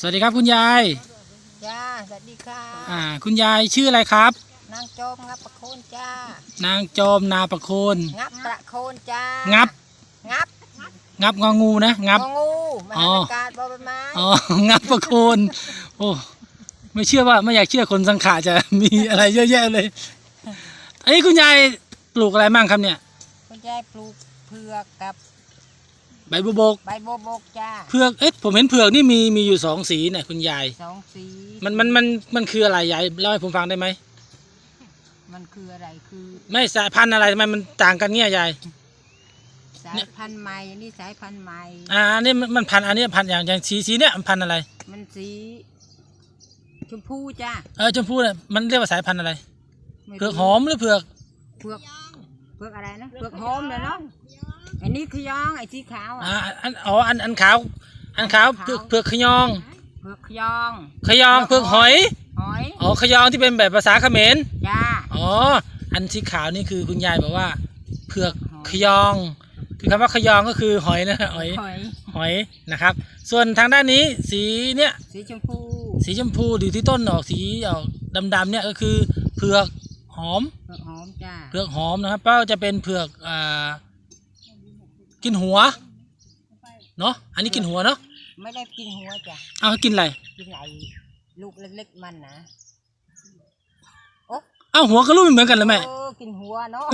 สวัสดีครับคุณยาย จ้าสวัสดีค่ะ อ่า คุณยายชื่ออะไรครับ นางโจมงับประโคนจ้านางจอมนาประโคนงับประโคนจ้างังับ งับงับงองูนะ งับ งองูมอ๋หาออากาศบอใบไม้อ๋อ งับประโคน โอ้ ไม่เชื่อว่าไม่อยากเชื่อคนสังขารจะมีอะไรเยอะแยะเลยอันนี้คุณยายปลูกอะไรบ้างครับเนี่ย คุณยายปลูกเผือกกับ ใบบัวบก ใบโบบกจ้าเผือก เอ๊ะผมเห็นเผือกนี่มีมีอยู่สองสีเนี่ยคุณยาย สองสี มันมันมันมันคืออะไรยายเล่าให้ผมฟังได้ไหม มันคืออะไรคือ ไม่สายพันธุ์อะไรทำไมมันต่างกันเนี่ยยาย สายพันธุ์ใหม่อันนี่สายพันธุ์ใหม่ อ่าอันนี้มันมันพันธุ์อันนี้พันธุ์อย่างอย่างสีสีเนี่ยมันพันธุ์อะไร มันสี ชมพูจ้าเออชมพู่เนี่ยมันเรียกว่าสายพันธุ์อะไรไม่รู้เผือกหอมหรือเผือก เผือกเผือกอะไรนะเผือกหอมเลยเนาะ อันนี้ขยองไอ้สีขาวอ่าอะอันอ๋ออันอันขาวอันขาวเผือกเผือกขยองเผือกขยอง ขยองเผือกหอยหอยอ๋อขยองที่เป็นแบบภาษาเขมรจ้าอ๋ออันสีขาวนี่คือคุณยายบอกว่าเผือกหอยขยอง คือคำว่าขยองก็คือหอยนะหอยหอยหอยนะครับ ส่วนทางด้านนี้สีเนี่ยสีชมพูสีชมพูหรือที่ต้นออกสีออกดำๆเนี่ยก็คือเผือกหอมเผือกหอมจ้าเผือกหอมนะครับก็จะเป็นเผือกอ่า กินหัว เนาะอันนี้กินหัวเนาะไม่ได้กินหัวจ้ะเอากินอะไรกินไหลลูกเล็กๆมันนะโอ้เอาหัวกับลูกไม่เหมือนกันเลยแม่เออกินหัวเนาะ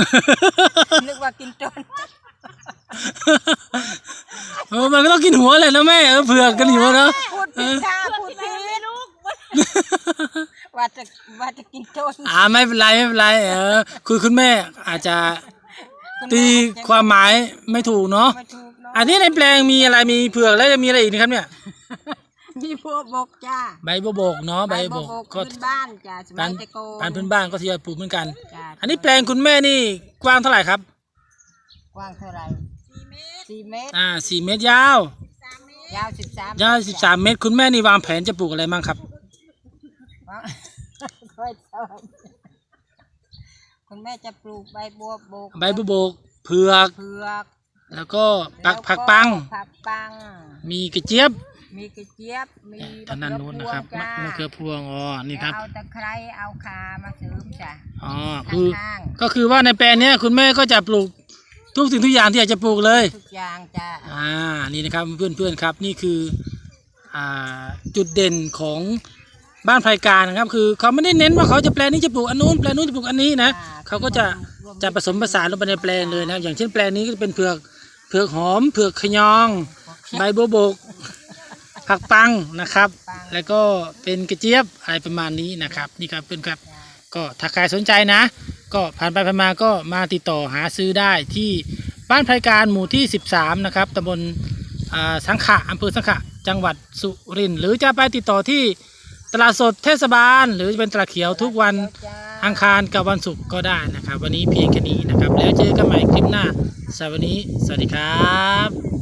นึกว่ากินต้นเออมันก็ต้องกินหัวเลยนะแม่เออเผือกกันหัวเนาะพูดผิดค่ะพูดผิดว่าจะว่าจะกินต้นอ่าไม่เป็นไรไม่เป็นไรเออคือคุณแม่อาจจะคุณ ตีแม่ความหมายไม่ถูกเนาะไม่ถูกเนาะอันนี้ในแปลงมีอะไรมีเผือกแล้วจะมีอะไรอีกนะครับเนี่ยมีพวกบกจ้าใบบัวบกเนาะใบบัวบกก็พื้นบ้านจ้าสมักายรแตะโกการพื้นบ้านก็ทยอยปลูกเหมือนกันจ้าอันนี้แปลงคุณแม่นี่กว้างเท่าไหร่ครับ กว้างเท่าไหร่สี่เมตรอ่าสี่เมตรยาวยาวสิบสามยาวสิบสามเมตร คุณแม่นี่วางแผนจะปลูกอะไรบ้างครับ ค่อยชอบคุณแม่จะปลูกใบบัวบกใบบัวบกเผือก เผือกแล้วก็ปักผักปัง ผักปัง มีกระเจี๊ยบ มีกระเจี๊ยบ มีทางด้านนู้นนะครับมะมะเขืเขืออพวงอ๋อนี่ครับ เอาตะไคร้ เอาคามาเสริมจ้ะ อ๋อ คือข้างก็คือว่าในแปลงเนี้ยคุณแม่ก็จะปลูกทุกสิ่งทุกอย่างที่อยากจะปลูกเลยๆทุกอย่างจ้ะ อ่า นี่นะครับเพื่อนๆครับ นี่คือ อ่า จุดเด่นของ บ้านไพรการนะครับ คือเขาไม่ได้เน้นว่าเขาจะแปลงนี้จะปลูกอันนู้นแปลงนู้นจะปลูกอันนี้นะเขาก็จะจะผสมผสานลงไปในแปลงเลยนะครับ อย่างเช่นแปลงนี้ก็จะเป็นเผือกเผือกหอมเผือกขยอง ใบบัวบก ผักปังนะครับ แล้วก็เป็นกระเจี๊ยบอะไรประมาณนี้นะครับ นี่ครับเพื่อนครับก็ถ้าใครสนใจนะ ก็ผ่านไปผ่านมาก็มาติดต่อหาซื้อได้ที่บ้านไพรการหมู่ที่ 13 นะครับตำบลอ่าสังขะอำเภอสังขะจังหวัดสุรินทร์หรือจะไปติดต่อที่ ตลาดสดเทศบาล หรือจะเป็นตลาดเขียวทุกวันอังคารกับวันศุกร์ก็ได้นะครับ วันนี้เพียงแค่นี้นะครับ แล้วเจอกันใหม่คลิปหน้าสวัสดีสวัสดีครับ